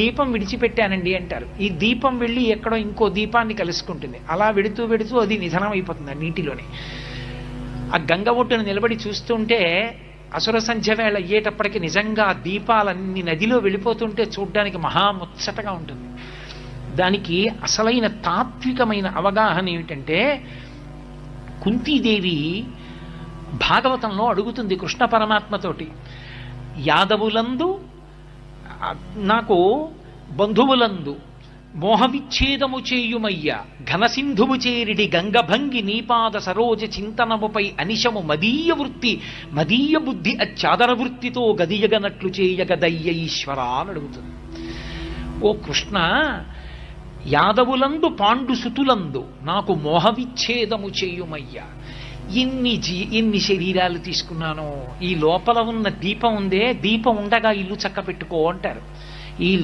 దీపం విడిచిపెట్టానండి అంటారు. ఈ దీపం వెళ్ళి ఎక్కడో ఇంకో దీపాన్ని కలుసుకుంటుంది. అలా వెడుతూ వెడుతూ అది నిధనం అయిపోతుంది ఆ నీటిలోనే. ఆ గంగ ఒడ్డున నిలబడి చూస్తుంటే అసుర సంధ్య వేళ అయ్యేటప్పటికి నిజంగా దీపాలన్నీ నదిలో వెళ్ళిపోతుంటే చూడ్డానికి మహాముచ్చటగా ఉంటుంది. దానికి అసలైన తాత్వికమైన అవగాహన ఏమిటంటే కుంతీదేవి భాగవతంలో అడుగుతుంది కృష్ణ పరమాత్మతోటి యాదవులందు నాకు బంధువులందు మోహవిచ్ఛేదము చేయుమయ్య ఘనసింధువు చేరిడి గంగభంగి నీపాద సరోజ చింతనముపై అనిశము మదీయ వృత్తి మదీయ బుద్ధి అచ్చాదర వృత్తితో గదియగనట్లు చేయగదయ్య ఈశ్వర అని అడుగుతుంది. ఓ కృష్ణ యాదవులందు పాండు సుతులందు నాకు మోహవిచ్ఛేదము చేయుమయ్య ఎన్ని జీ ఎన్ని శరీరాలు తీసుకున్నానో ఈ లోపల ఉన్న దీపం ఉందే దీపం ఉండగా ఇల్లు చక్క పెట్టుకో అంటారు. ఈ